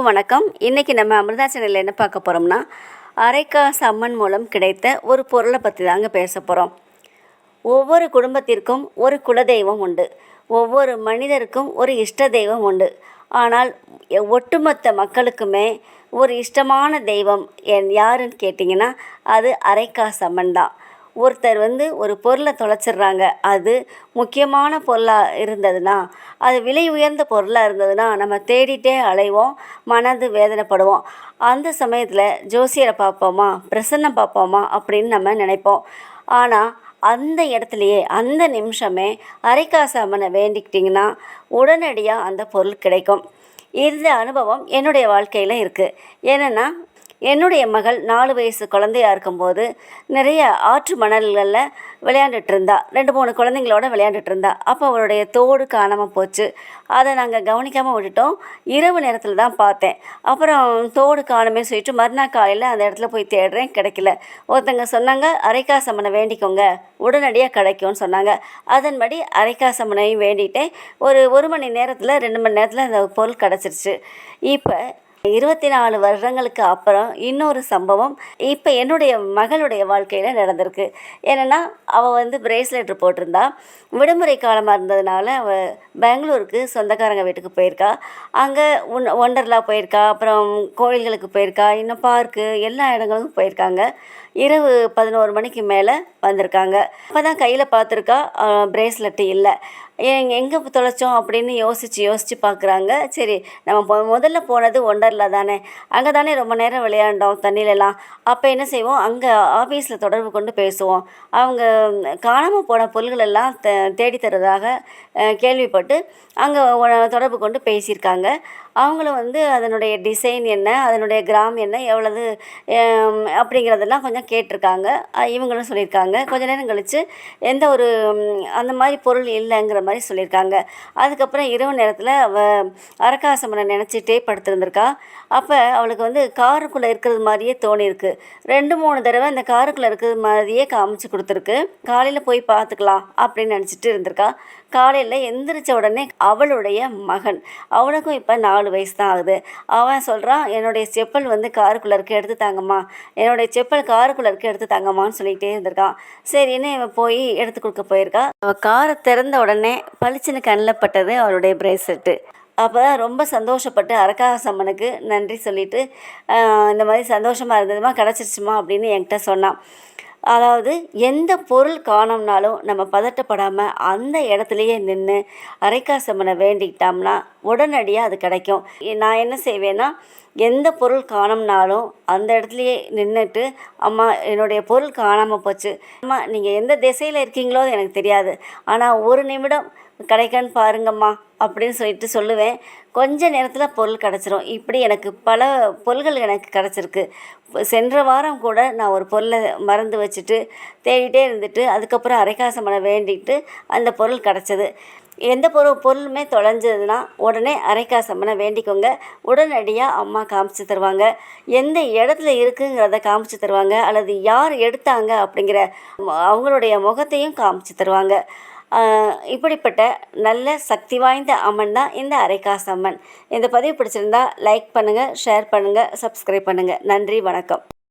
வணக்கம். இன்றைக்கி நம்ம அமிர்தா சேனலில் என்ன பார்க்க போகிறோம்னா அரைக்காசு அம்மன் மூலம் கிடைத்த ஒரு பொருளை பற்றி தாங்க பேச போகிறோம் ஒவ்வொரு குடும்பத்திற்கும் ஒரு குலதெய்வம் உண்டு. ஒவ்வொரு மனிதருக்கும் ஒரு இஷ்ட தெய்வம் உண்டு. ஆனால் ஒட்டுமொத்த மக்களுக்குமே ஒரு இஷ்டமான தெய்வம் என் யாருன்னு கேட்டிங்கன்னா அது அரைக்காசு அம்மன் தான். ஒருத்தர் வந்து ஒரு பொருளை தொலைச்சிடுறாங்க. அது முக்கியமான பொருளாக இருந்ததுன்னா அது விலை உயர்ந்த பொருளாக இருந்ததுன்னா நம்ம தேடிட்டே அலைவோம் மனது வேதனைப்படுவோம். அந்த சமயத்தில் ஜோசியரை பார்ப்போமா பிரசன்னம் பார்ப்போமா அப்படின்னு நம்ம நினைப்போம். ஆனால் அந்த இடத்துலையே அந்த நிமிஷமே அரைக்காசு அம்மனை வேண்டிக்கிட்டிங்கன்னா உடனடியாக அந்த பொருள் கிடைக்கும். இந்த அனுபவம் என்னுடைய வாழ்க்கையில் இருக்குது என்னென்னா என்னுடைய மகள் நாலு வயசு குழந்தையாக இருக்கும்போது நிறைய ஆற்று மணல்களில் விளையாண்டுட்டு இருந்தா ரெண்டு மூணு குழந்தைங்களோட விளையாண்டுட்டு இருந்தா அப்போ அவளுடைய தோடு காணாமல் போச்சு. அதை நாங்கள் கவனிக்காமல் விட்டுட்டோம். இரவு நேரத்தில் தான் பார்த்தேன். அப்புறம் தோடு காணுமே சொல்லிட்டு மறுநாள் காலையில் அந்த இடத்துல போய் தேடுறேன். கிடைக்கல. ஒருத்தங்க சொன்னாங்க அரைக்காசம்மனை வேண்டிக்கோங்க. உடனடியாக கிடைக்கும்னு சொன்னாங்க. அதன்படி அரைக்காசம்மனையும் வேண்டிட்டேன். ஒரு ஒரு மணி நேரத்தில் ரெண்டு மணி நேரத்தில் அந்த பொருள் கிடச்சிருச்சு. இப்போ இருபத்தி நாலு வருடங்களுக்கு அப்புறம் இன்னொரு சம்பவம் இப்போ என்னுடைய மகளுடைய வாழ்க்கையில் நடந்திருக்கு. ஏன்னா அவள் வந்து பிரேஸ்லெட் போட்டிருந்தா. விடுமுறை காலமாக இருந்ததுனால அவள் பெங்களூருக்கு சொந்தக்காரங்க வீட்டுக்கு போயிருக்கா. அங்கே ஒன் ஒண்டர்லா போயிருக்கா. அப்புறம் கோயில்களுக்கு போயிருக்கா. இன்னும் பார்க்கு எல்லா இடங்களுக்கும் போயிருக்காங்க. இரவு பதினோரு மணிக்கு மேலே வந்திருக்காங்க. அப்போ தான் கையில் பார்த்துருக்கா பிரேஸ்லெட்டு இல்லை. எங்கே தொலைச்சோம் அப்படின்னு யோசித்து யோசித்து பார்க்குறாங்க சரி நம்ம முதல்ல போனது ஒண்டர்லா தானே. அங்கே தானே ரொம்ப நேரம் விளையாண்டோம் தண்ணியிலலாம் அப்போ என்ன செய்வோம்? அங்கே ஆஃபீஸில் தொடர்பு கொண்டு பேசுவோம். அவங்க காணாமல் போன பொருள்களெல்லாம் தேடி தருவதாக கேள்விப்பட்டு அங்கே தொடர்பு கொண்டு பேசியிருக்காங்க. அவங்களும் வந்து அதனுடைய டிசைன் என்ன அதனுடைய கிராம் என்ன எவ்வளவு அப்படிங்கிறதெல்லாம் கொஞ்சம் கேட்டிருக்காங்க. இவங்களும் சொல்லியிருக்காங்க. கொஞ்ச நேரம் கழித்து எந்த ஒரு அந்த மாதிரி பொருள் இல்லைங்கிற மாதிரி சொல்லியிருக்காங்க. அதுக்கப்புறம் இரவு நேரத்தில் அவள் அரக்காசமனை நினச்சிட்டே படுத்திருந்திருக்கா. அப்போ அவளுக்கு வந்து காருக்குள்ளே இருக்கிறது மாதிரியே தோணியிருக்கு. ரெண்டு மூணு தடவை அந்த காருக்குள்ளே இருக்கிறது மாதிரியே காமிச்சு கொடுத்துருக்கு. காலையில் போய் பார்த்துக்கலாம் அப்படின்னு நினச்சிட்டு இருந்திருக்கா. காலையில் எந்திரிச்ச உடனே அவளுடைய மகன். அவனுக்கும் இப்போ நாலு வயசு தான் ஆகுது. அவன் சொல்கிறான் என்னுடைய செப்பல் வந்து காருக்குள்ளே இருக்க எடுத்து தாங்கம்மா. என்னுடைய செப்பல் காருக்குள்ளே இருக்க எடுத்து தாங்கம்மான்னு சொல்லிகிட்டே இருந்திருக்கான். சரின்னு இவன் போய் எடுத்து கொடுக்க போயிருக்கா? அவள் காரை திறந்த உடனே பளிச்சுன்னு கண்ணில் பட்டது அவளுடைய பிரேஸ்லெட்டு அப்போ தான் ரொம்ப சந்தோஷப்பட்டு அரக்காசம்மனுக்கு நன்றி சொல்லிட்டு இந்த மாதிரி சந்தோஷமாக இருந்ததுமா கிடச்சிருச்சுமா? அப்படின்னு என்கிட்ட சொன்னான். அதாவது எந்த பொருள் காணோம்னாலும் நம்ம பதட்டப்படாமல் அந்த இடத்துலையே நின்று அரைக்காசம்மனை வேண்டிக்கிட்டோம்னா உடனடியாக அது கிடைக்கும். நான் என்ன செய்வேன்னா எந்த பொருள் காணோம்னாலும் அந்த இடத்துலையே நின்றுட்டு அம்மா என்னுடைய பொருள் காணாமல் போச்சு. அம்மா நீங்கள் எந்த திசையில் இருக்கீங்களோ அது எனக்கு தெரியாது. ஆனால் ஒரு நிமிடம் கிடைக்கான்னு பாருங்கம்மா அப்படின்னு சொல்லிட்டு சொல்லுவேன். கொஞ்ச நேரத்தில் பொருள் கிடச்சிரும். இப்படி எனக்கு பல பொருள்கள் எனக்கு கிடச்சிருக்கு. சென்ற வாரம் கூட நான் ஒரு பொருளை மறந்து வச்சுட்டு தேடிட்டே இருந்துட்டு அதுக்கப்புறம் அரைக்காசமனை வேண்டிட்டு அந்த பொருள் கிடச்சது. எந்த பொருள் பொருளுமே தொலைஞ்சதுன்னா உடனே அரைக்காசம்மனை வேண்டிக்கோங்க. உடனடியாக அம்மா காமிச்சு தருவாங்க. எந்த இடத்துல இருக்குங்கிறத காமிச்சு தருவாங்க. அல்லது யார் எடுத்தாங்க அப்படிங்கிற அவங்களுடைய முகத்தையும் காமிச்சு தருவாங்க. இப்படிப்பட்ட நல்ல சக்தி வாய்ந்த அம்மன் தான் இந்த அரைக்காசு அம்மன். இந்த பதிவு பிடிச்சிருந்தா லைக் பண்ணுங்கள் ஷேர் பண்ணுங்கள் சப்ஸ்கிரைப் பண்ணுங்கள் நன்றி வணக்கம்.